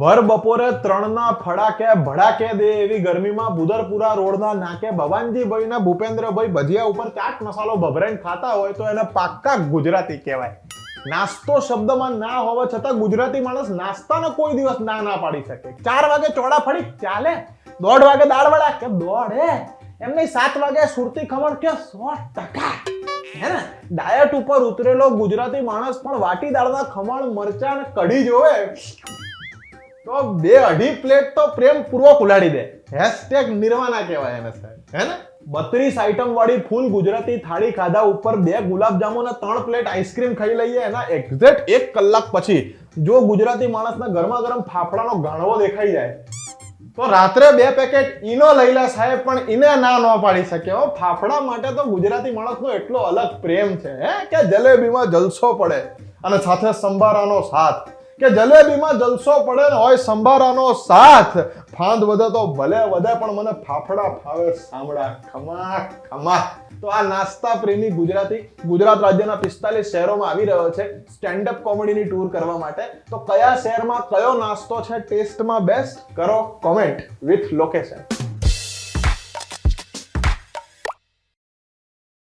ભર બપોરે ત્રણના ફડાકે ભડાકે દે એવી ગરમીમાં બુદરપુરા રોડના નાકે ભવાનજીભાઈ ને ભૂપેન્દ્રભાઈ ભજીયા ઉપર ચાટ મસાલો ભભરાઈને ખાતા હોય તો એને પાક્કા ગુજરાતી કહેવાય. નાસ્તો શબ્દમાં ના હોવા છતાં ગુજરાતી માણસ નાસ્તાને કોઈ દિવસ ના ના પાડી શકે. ચાર વાગે ચોડા ફળી ચાલે. દોઢ વાગે દાળ વડા કે દોઢે. એમ નહીં સાત વાગે સુરતી ખમણ કે સો ટકા. હે ને? ડાયટ ઉપર ઉતરેલો ગુજરાતી માણસ પણ વાટી દાળના ખમણ, મરચા કઢી જોવે. તો બે અઢી પ્લેટ તો પ્રેમ પૂર્વક ઉલાડી દે. હેશટેગ નિર્વાણા કહેવાય એને સાહેબ. હે ને? બત્રીસ આઈટમ વાળી ફૂલ ગુજરાતી થાળી ખાધા ઉપર બે ગુલાબજાંબુ અને ત્રણ પ્લેટ આઈસ્ક્રીમ ખાઈ લઈએ એના એક્ઝેક્ટ એક કલાક પછી. જો ગુજરાતી માણસના ગરમા ગરમ ફાફડાનો ગાણવો દેખાઈ જાય. તો રાત્રે બે પેકેટ ઈનો લઈ લે સાહેબ, પણ ઈને ના ન પાડી શકે. હો, ફાફડા માટે તો ગુજરાતી માણસનો એટલો અલગ પ્રેમ છે, હે? કે જલેબીમાં જલસો પડે અને સાથે સંભારાનો સાથ. કે જલેબીમાં જલસો પડે ને હોય સંભારાનો સાથ. ફાંદ વધે તો ભલે વધે, પણ મને ફાફડા ફાવે. સાંભળા, ખમા ખમા. તો આ નાસ્તા પ્રેમી ગુજરાતી, ગુજરાત રાજ્યના પિસ્તાલીસ શહેરોમાં આવી રહ્યો છે સ્ટેન્ડઅપ કોમેડીની ટૂર કરવા માટે. તો કયા શહેરમાં કયો નાસ્તો છે ટેસ્ટમાં બેસ્ટ? કરો કોમેન્ટ વિથ લોકેશન.